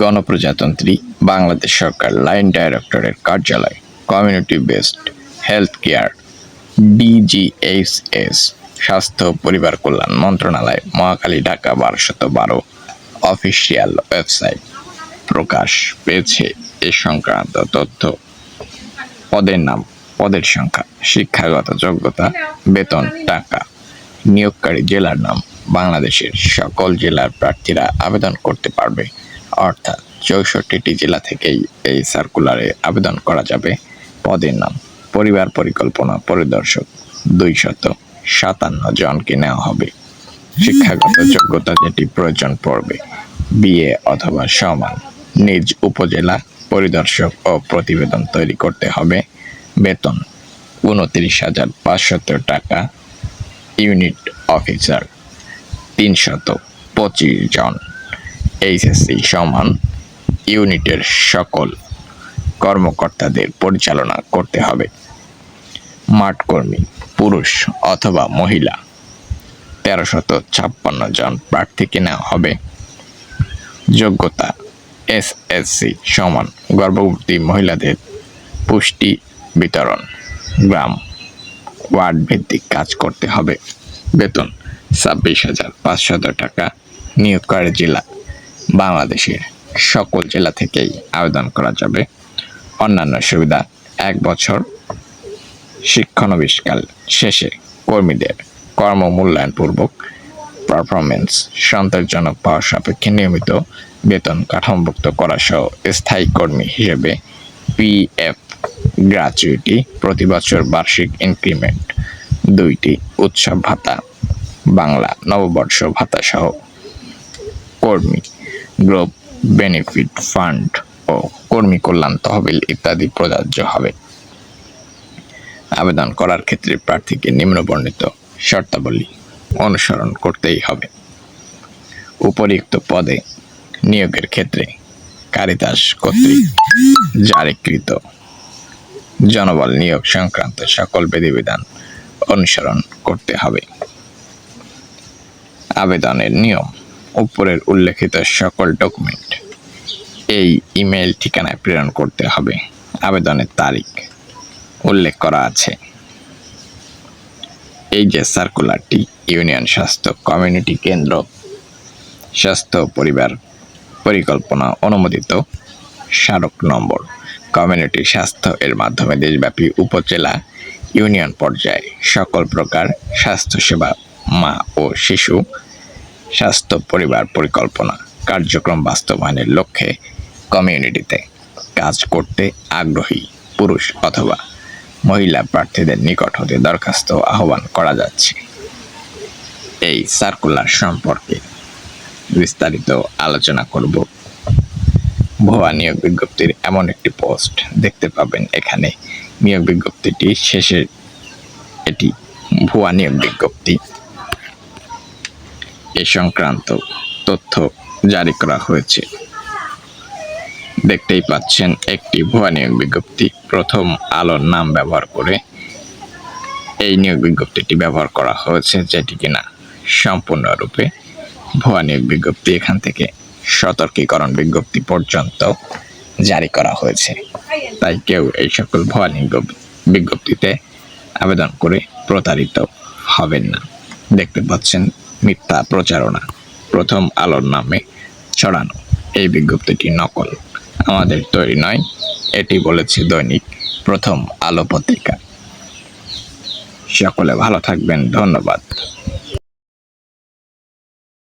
গণপ্রজাতন্ত্রী, বাংলাদেশ সরকার লাইন ডাইরেক্টরের কার্যালয়, community based health care DGHS স্বাস্থ্য পরিবার কল্যাণ মন্ত্রণালয়, মহাকালী ঢাকা বারোশত বারো, অফিসিয়াল ওয়েবসাইট প্রকাশ পেয়েছে এ সংক্রান্ত তথ্য। পদের নাম, পদের সংখ্যা, শিক্ষাগত যোগ্যতা, বেতন, টাকা, নিয়োগকারী জেলার নাম, বাংলাদেশের সকল জেলার প্রার্থীরা আবেদন করতে পারবে। অর্থাৎ চৌষট্টিটি জেলা থেকেই এই সার্কুলারে আবেদন করা যাবে। পদের নাম, পরিবার পরিকল্পনা, পরিদর্শক দুই শত সাতান্ন জনকে নেওয়া হবে। শিক্ষাগত যোগ্যতা যেটি প্রয়োজন পড়বে, বিএ অথবা সমান নিজ উপজেলা পরিদর্শক ও প্রতিবেদন তৈরি করতে হবে। বেতন উনত্রিশ হাজার পাঁচশত টাকা, ইউনিট অফিসার তিনশত পঁচিশ জন। এইচএসসি সমান ইউনিটের সকল কর্মকর্তাদের পরিচালনা করতে হবে। মাঠকর্মী পুরুষ অথবা মহিলা, তেরোশত ছাপ্পান্ন জন প্রার্থীকে নেওয়া হবে। যোগ্যতা, এসএসসি সমান গর্ভবতী মহিলাদের পুষ্টি বিতরণ, গ্রাম ওয়ার্ড ভিত্তিক কাজ করতে হবে। বেতন ছাব্বিশ হাজার পাঁচশত টাকা, নিয়োগকারী জেলা বাংলাদেশের সকল জেলা থেকেই আবেদন করা যাবে। অন্যান্য সুবিধা, এক বছর শিক্ষানবিষ্কাল শেষে কর্মীদের কর্ম মূল্যায়নপূর্বক পারফরমেন্স সন্তোষজনক পাওয়ার সাপেক্ষে নিয়মিত বেতন কাঠামোভুক্ত করা সহ স্থায়ী কর্মী হিসেবে পিএফ গ্র্যাচুইটি প্রতি বছর বার্ষিক ইনক্রিমেন্ট দুইটি উৎসব ভাতা, বাংলা নববর্ষ ভাতা সহ কর্মী গ্রুপ বেনিফিট ফান্ড ও কর্মী কল্যাণ তহবিল ইত্যাদি প্রযোজ্য হবে। আবেদন করার ক্ষেত্রে প্রার্থীকে নিম্নবর্ণিত শর্তাবলী অনুসরণ করতেই হবে। উপরিউক্ত পদে নিয়োগের ক্ষেত্রে কারিতাস কর্তৃক জারিকৃত জনবল নিয়োগ সংক্রান্ত সকল বিধিবিধান অনুসরণ করতে হবে। আবেদনের নিয়ম উপরের উল্লেখিত সকল ডকুমেন্ট এই ইমেল ঠিকানায় প্রেরণ করতে হবে। আবেদনের তারিখ উল্লেখ করা আছে। এই যে সার্কুলারটি ইউনিয়ন স্বাস্থ্য কমিউনিটি কেন্দ্র স্বাস্থ্য পরিবার পরিকল্পনা অনুমোদিত, স্মারক নম্বর কমিউনিটি স্বাস্থ্য এর মাধ্যমে দেশব্যাপী উপজেলা ইউনিয়ন পর্যায়ে সকল প্রকার স্বাস্থ্যসেবা মা ও শিশু স্বাস্থ্য পরিবার পরিকল্পনা, কার্যক্রম বাস্তবায়নের লক্ষ্যে কমিউনিটিতে কাজ করতে আগ্রহী পুরুষ অথবা মহিলা প্রার্থীদের নিকট হতে দরখাস্ত আহ্বান করা যাচ্ছে। এই সার্কুলার সম্পর্কে বিস্তারিত আলোচনা করব। ভুয়া নিয়োগ বিজ্ঞপ্তির এমন একটি পোস্ট দেখতে পাবেন এখানে। নিয়োগ বিজ্ঞপ্তিটি শেষে এটি ভুয়া নিয়োগ বিজ্ঞপ্তি। এ সংক্রান্ত তথ্য জারি করা হয়েছে। দেখতেই পাচ্ছেন, একটি ভুয়া নিয়োগ বিজ্ঞপ্তি, প্রথম আলোর নাম ব্যবহার করে এই নিয়োগ বিজ্ঞপ্তিটি ব্যবহার করা হয়েছে, যেটি কিনা সম্পূর্ণরূপে ভুয়া নিয়োগ বিজ্ঞপ্তি। এখান থেকে সতর্কীকরণ বিজ্ঞপ্তি পর্যন্ত জারি করা হয়েছে। তাই কেউ এই সকল ভুয়া নিয়োগ বিজ্ঞপ্তিতে আবেদন করে প্রতারিত হবেন না। দেখতে পাচ্ছেন মিথ্যা প্রচারণা। প্রথম আলোর নামে ছড়ানো। এই বিজ্ঞপ্তিটি নকল। আমাদের তৈরি নয়, এটি বলেছে দৈনিক প্রথম আলো পত্রিকা। সকলে ভালো থাকবেন, ধন্যবাদ।